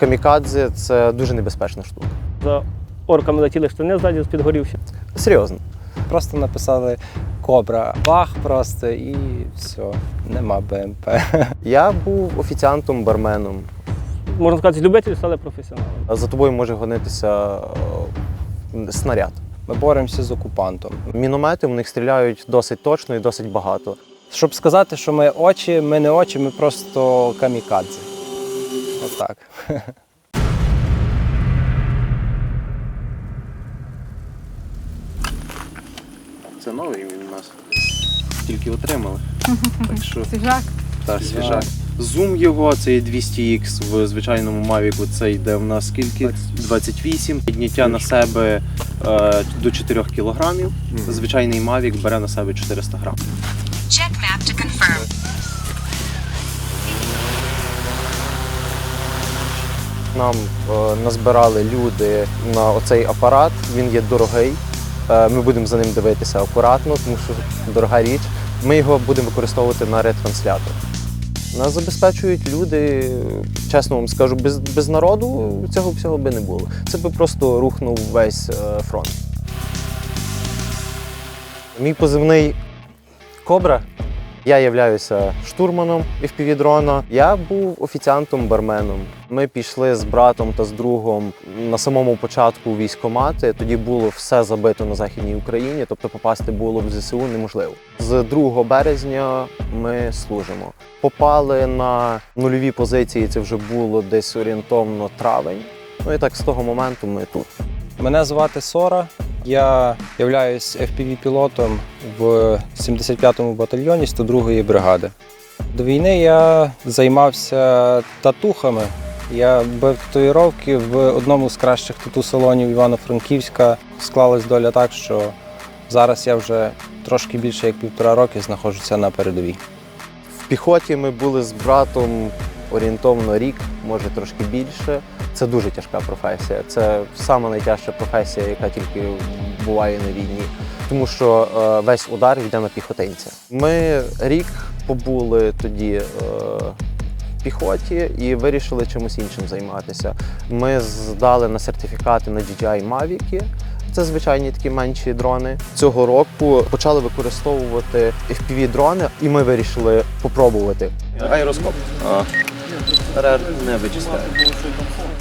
Камікадзе це дуже небезпечна штука. За орками летіли штани ззаді підгорівши. Серйозно. Просто написали Кобра, бах просто і все, нема БМП. Я був офіціантом, барменом. Можна сказати, любителі стали професіоналами. А За тобою може гонитися е, снаряд. Ми боремося з окупантом. Міномети в них стріляють досить точно і досить багато. Щоб сказати, що ми очі, ми не очі, ми просто камікадзе. Отак. Це новий він у нас. Тільки отримали. Так що Свіжак. та свіжак. Зум його, це є 200X в звичайному Mavic, це йде в нас скільки? 28. Підняття на себе е, до 4 кілограмів. Звичайний Mavic бере на себе 400 грам. Check map to confirm. Нам е, назбирали люди на оцей апарат. Він є дорогий. Е, ми будемо за ним дивитися акуратно, тому що дорога річ. Ми його будемо використовувати на ретранслятор. Нас забезпечують люди, чесно вам скажу, без, без народу цього всього би не було. Це би просто рухнув весь е, фронт. Мій позивний Кобра. Я являюся штурманом FPV-дрона. Я був офіціантом, барменом. Ми пішли з братом та з другом на самому початку у військкомати. Тоді було все забито на західній Україні, тобто попасти було в ЗСУ неможливо. З 2 березня ми служимо. Попали на нульові позиції. Це вже було десь орієнтовно травень. Ну і так з того моменту ми тут. Мене звати Сора. Я являюсь FPV-пілотом в 75-му батальйоні 102-ї бригади. До війни я займався татухами. Я бив татуїровки в одному з кращих тату-салонів Івано-Франківська. Склалась доля так, що зараз я вже трошки більше як півтора роки знаходжуся на передовій. В піхоті ми були з братом орієнтовно рік, може трошки більше. Це дуже тяжка професія. Це сама найтяжча професія, яка тільки буває на війні, тому що е, весь удар йде на піхотинця. Ми рік побули тоді. Е, в Піхоті і вирішили чимось іншим займатися. Ми здали на сертифікати на DJI Mavic. Це звичайні такі менші дрони. Цього року почали використовувати FPV-дрони, і ми вирішили попробувати. Аероскоп. РР не вичисляє.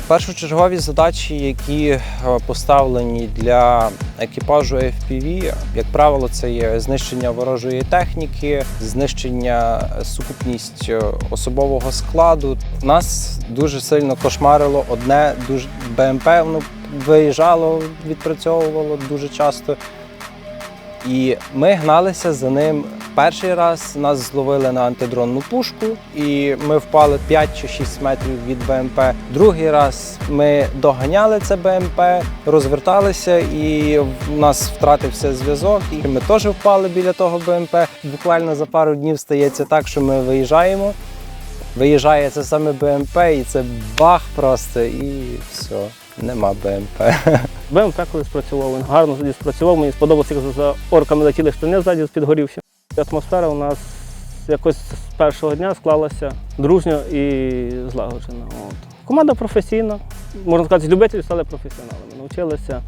Першочергові задачі, які е, поставлені для екіпажу FPV, як правило, це є знищення ворожої техніки, знищення е, сукупність е, особового складу. Нас дуже сильно кошмарило одне дуже БМП. Воно виїжджало, відпрацьовувало дуже часто. І ми гналися за ним. Перший раз нас зловили на антидронну пушку, і ми впали 5 чи 6 метрів від БМП. Другий раз ми доганяли це БМП, розверталися, і в нас втратився зв'язок. І ми теж впали біля того БМП. Буквально за пару днів стається так, що ми виїжджаємо. Виїжджає це саме БМП, і це бах просто, і все, нема БМП. БМП коли спрацював, він гарно тоді спрацював. Мені сподобалося, як за орками летіли штани ззаді підгорівши. Атмосфера у нас якось з першого дня склалася дружньо і злагоджена. От. Команда професійна, можна сказати, любителі стали професіоналами. Навчилися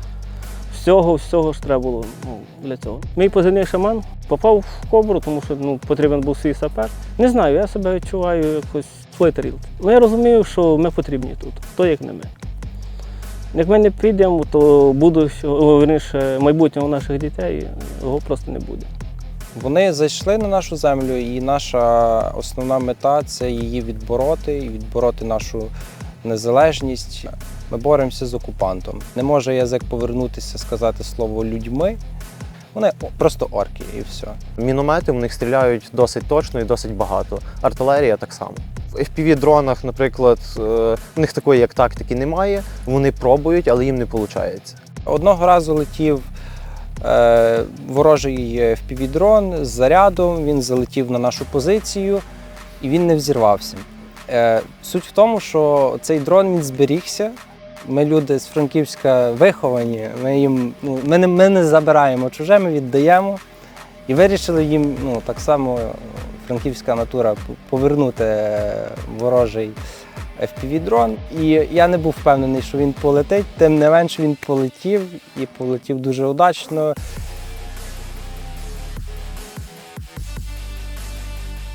всього, всього ж треба було ну, для цього. Мій позивний шаман попав в кобру, тому що ну, потрібен був свій сапер. Не знаю, я себе відчуваю якось в своїй тарілці. Ну я розумію, що ми потрібні тут, хто як не ми. Як ми не підемо, то будущого, верніше, майбутнього наших дітей його просто не буде. Вони зайшли на нашу землю, і наша основна мета це її відбороти і відбороти нашу незалежність. Ми боремося з окупантом. Не може язик повернутися, сказати слово людьми. Вони просто орки і все. Міномети в них стріляють досить точно і досить багато. Артилерія так само. В FPV-дронах, наприклад, е, в них такої як тактики немає. Вони пробують, але їм не виходить. Одного разу летів ворожий FPV-дрон з зарядом, він залетів на нашу позицію і він не взірвався. Е, суть в тому, що цей дрон він зберігся. Ми люди з Франківська виховані, ми їм ну, ми, не, ми не забираємо чуже, ми віддаємо. І вирішили їм ну, так само франківська натура повернути е, ворожий FPV-дрон. І я не був впевнений, що він полетить. Тим не менш він полетів і полетів дуже удачно.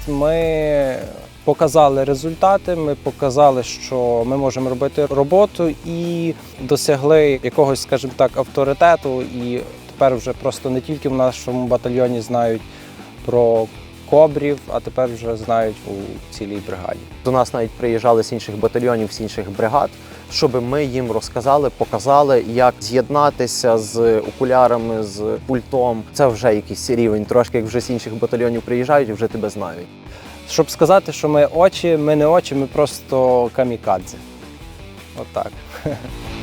Ми показали результати, ми показали, що ми можемо робити роботу і досягли якогось, скажімо так, авторитету. І тепер вже просто не тільки в нашому батальйоні знають про кобрів, а тепер вже знають у цілій бригаді. До нас навіть приїжджали з інших батальйонів, з інших бригад, щоб ми їм розказали, показали, як з'єднатися з окулярами, з пультом. Це вже якийсь рівень, трошки як вже з інших батальйонів приїжджають і вже тебе знають. Щоб сказати, що ми очі, ми не очі, ми просто камікадзе. Отак.